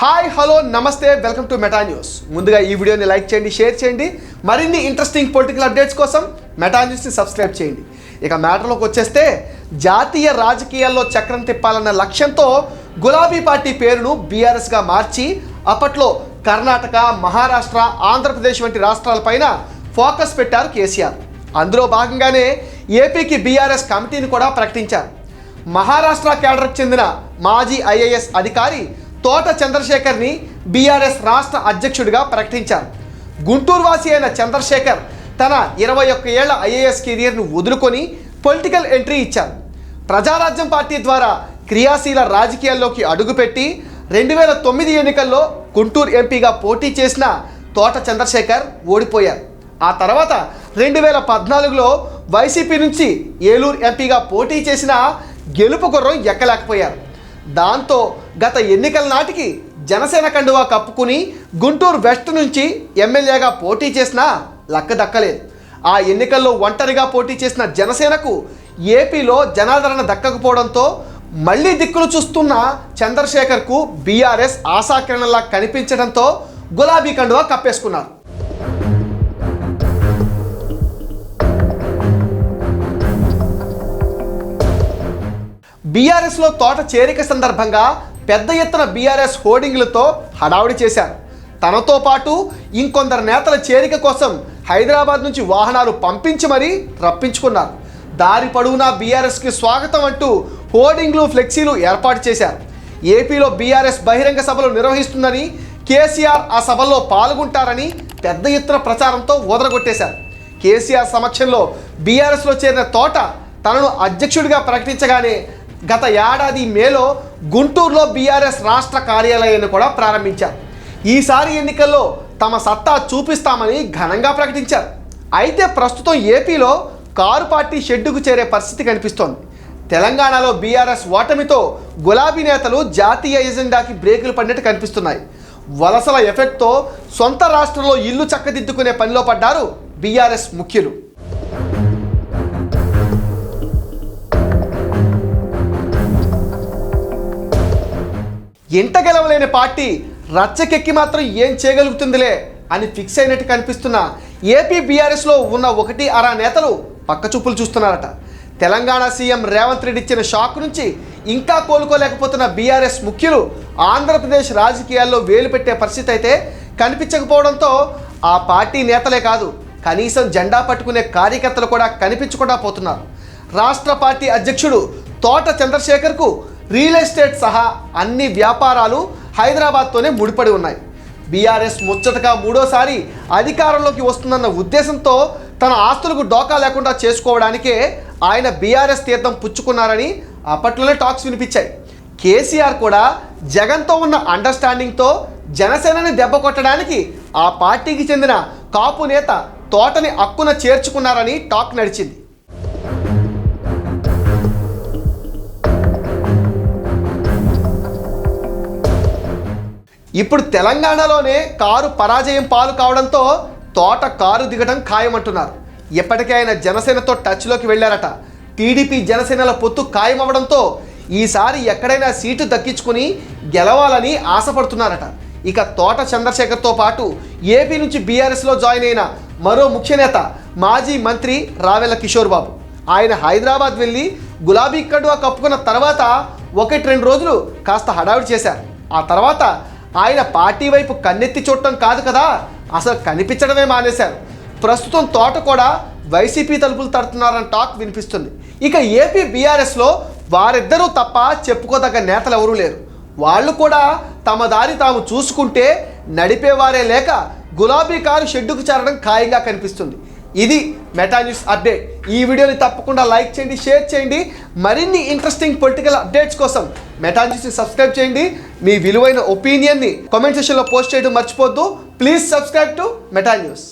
Hi hello నమస్తే welcome to Meta news. ముందుగా ఈ వీడియోని లైక్ చేయండి షేర్ చేయండి. మరిన్ని ఇంట్రెస్టింగ్ పొలిటికల్ అప్డేట్స్ కోసం మెటా న్యూస్ని సబ్స్క్రైబ్ చేయండి. ఇక మ్యాటర్లోకి వచ్చేస్తే జాతీయ రాజకీయాల్లో చక్రం తిప్పాలన్న లక్ష్యంతో గులాబీ పార్టీ పేరును బీఆర్ఎస్గా మార్చి అప్పట్లో కర్ణాటక మహారాష్ట్ర ఆంధ్రప్రదేశ్ వంటి రాష్ట్రాలపైన ఫోకస్ పెట్టారు కేసీఆర్. అందులో భాగంగానే ఏపీకి బీఆర్ఎస్ కమిటీని కూడా ప్రకటించారు. మహారాష్ట్ర కేడర్కు చెందిన మాజీ ఐఏఎస్ అధికారి తోట చంద్రశేఖర్ని బీఆర్ఎస్ రాష్ట్ర అధ్యక్షుడిగా ప్రకటించారు. గుంటూరు వాసి అయిన చంద్రశేఖర్ తన ఇరవై ఒక్క ఏళ్ళ ఐఏఎస్ కెరియర్ను వదులుకొని పొలిటికల్ ఎంట్రీ ఇచ్చారు. ప్రజారాజ్యం పార్టీ ద్వారా క్రియాశీల రాజకీయాల్లోకి అడుగుపెట్టి రెండు వేల తొమ్మిది ఎన్నికల్లో గుంటూరు ఎంపీగా పోటీ చేసిన తోట చంద్రశేఖర్ ఓడిపోయారు. ఆ తర్వాత రెండు వేల పద్నాలుగులో వైసీపీ నుంచి ఏలూరు ఎంపీగా పోటీ చేసిన గెలుపు గుర్రం ఎక్కలేకపోయారు. దాంతో గత ఎన్నికల నాటికి జనసేన కండువా కప్పుకుని గుంటూరు వెస్ట్ నుంచి ఎమ్మెల్యేగా పోటీ చేసినా లక్క దక్కలేదు. ఆ ఎన్నికల్లో ఒంటరిగా పోటీ చేసిన జనసేనకు ఏపీలో జనాదరణ దక్కకపోవడంతో మళ్ళీ దిక్కులు చూస్తున్న చంద్రశేఖర్కు బీఆర్ఎస్ ఆశాకిరణలా కనిపించడంతో గులాబీ కండువా కప్పేసుకున్నారు. బీఆర్ఎస్లో తోట చేరిక సందర్భంగా పెద్ద ఎత్తున బీఆర్ఎస్ హోర్డింగ్లతో హడావుడి చేశారు. తనతో పాటు ఇంకొందరు నేతల చేరిక కోసం హైదరాబాద్ నుంచి వాహనాలు పంపించి మరీ రప్పించుకున్నారు. దారి పొడవునా బీఆర్ఎస్కి స్వాగతం అంటూ హోర్డింగ్లు ఫ్లెక్సీలు ఏర్పాటు చేశారు. ఏపీలో బీఆర్ఎస్ బహిరంగ సభలు నిర్వహిస్తుందని కేసీఆర్ ఆ సభల్లో పాల్గొంటారని పెద్ద ఎత్తున ప్రచారంతో ఓదరగొట్టేశారు కేసీఆర్ సమక్షంలో బీఆర్ఎస్లో చేరిన తోట తనను అధ్యక్షుడిగా ప్రకటించగానే గత ఏడాది మేలో గుంటూరులో బీఆర్ఎస్ రాష్ట్ర కార్యాలయాన్ని కూడా ప్రారంభించారు. ఈసారి ఎన్నికల్లో తమ సత్తా చూపిస్తామని ఘనంగా ప్రకటించారు. అయితే ప్రస్తుతం ఏపీలో కారు పార్టీ షెడ్డుకు చేరే పరిస్థితి కనిపిస్తోంది. తెలంగాణలో బీఆర్ఎస్ ఓటమితో గులాబీ నేతలు జాతీయ ఎజెండాకి బ్రేకులు పడినట్టు కనిపిస్తున్నాయి. వలసల ఎఫెక్ట్తో సొంత రాష్ట్రంలో ఇల్లు చక్కదిద్దుకునే పనిలో పడ్డారు బీఆర్ఎస్ ముఖ్యులు. ఎంట గెలవలేని పార్టీ రచ్చకెక్కి మాత్రం ఏం చేయగలుగుతుందిలే అని ఫిక్స్ అయినట్టు కనిపిస్తున్న ఏపీ బీఆర్ఎస్లో ఉన్న ఒకటి అరా నేతలు పక్కచూపులు చూస్తున్నారట. తెలంగాణ సీఎం రేవంత్ రెడ్డి ఇచ్చిన షాక్ నుంచి ఇంకా కోలుకోలేకపోతున్న బీఆర్ఎస్ ముఖ్యులు ఆంధ్రప్రదేశ్ రాజకీయాల్లో వేలు పెట్టే పరిస్థితి అయితే కనిపించకపోవడంతో ఆ పార్టీ నేతలే కాదు కనీసం జెండా పట్టుకునే కార్యకర్తలు కూడా కనిపించకుండా పోతున్నారు. రాష్ట్ర పార్టీ అధ్యక్షుడు తోట చంద్రశేఖర్కు రియల్ ఎస్టేట్ సహా అన్ని వ్యాపారాలు హైదరాబాద్తోనే ముడిపడి ఉన్నాయి. బీఆర్ఎస్ ముచ్చటగా మూడోసారి అధికారంలోకి వస్తుందన్న ఉద్దేశంతో తన ఆస్తులకు డోకా లేకుండా చేసుకోవడానికే ఆయన బీఆర్ఎస్ తీర్థం పుచ్చుకున్నారని అప్పట్లోనే టాక్స్ వినిపించాయి. కేసీఆర్ కూడా జగన్తో ఉన్న అండర్స్టాండింగ్తో జనసేనని దెబ్బ కొట్టడానికి ఆ పార్టీకి చెందిన కాపు నేత తోటని అక్కున చేర్చుకున్నారని టాక్ నడిచింది. ఇప్పుడు తెలంగాణలోనే కారు పరాజయం పాలు కావడంతో తోట కారు దిగడం ఖాయమంటున్నారు. ఇప్పటికే ఆయన జనసేనతో టచ్లోకి వెళ్ళారట. టీడీపీ జనసేనల పొత్తు ఖాయమవడంతో ఈసారి ఎక్కడైనా సీటు దక్కించుకుని గెలవాలని ఆశపడుతున్నారట. ఇక తోట చంద్రశేఖర్తో పాటు ఏపీ నుంచి బీఆర్ఎస్లో జాయిన్ అయిన మరో ముఖ్య నేత మాజీ మంత్రి రావెల కిషోర్ బాబు. ఆయన హైదరాబాద్ వెళ్ళి గులాబీ కడువా కప్పుకున్న తర్వాత ఒకటి రెండు రోజులు కాస్త హడావిడి చేశారు. ఆ తర్వాత ఆయన పార్టీ వైపు కన్నెత్తి చూడటం కాదు కదా. అసలు కనిపించడమే మానేశారు. ప్రస్తుతం తోట కూడా వైసీపీ తలుపులు తడుతున్నారని టాక్ వినిపిస్తుంది. ఇక ఏపీ బీఆర్ఎస్లో వారిద్దరూ తప్ప చెప్పుకోదగ్గ నేతలు ఎవరూ లేరు. వాళ్ళు కూడా తమ దారి తాము చూసుకుంటే నడిపేవారే లేక గులాబీ కారు షెడ్డుకు చేరడం ఖాయంగా కనిపిస్తుంది. ఇది మెటా న్యూస్ అప్డేట్. ఈ వీడియోని తప్పకుండా లైక్ చేయండి షేర్ చేయండి. మరిన్ని ఇంట్రెస్టింగ్ పొలిటికల్ అప్డేట్స్ కోసం మెటాన్యూస్ని సబ్స్క్రైబ్ చేయండి. మీ విలువైన ఒపీనియన్ని కామెంట్ సెషన్లో పోస్ట్ చేయడం మర్చిపోద్దు please subscribe to Meta news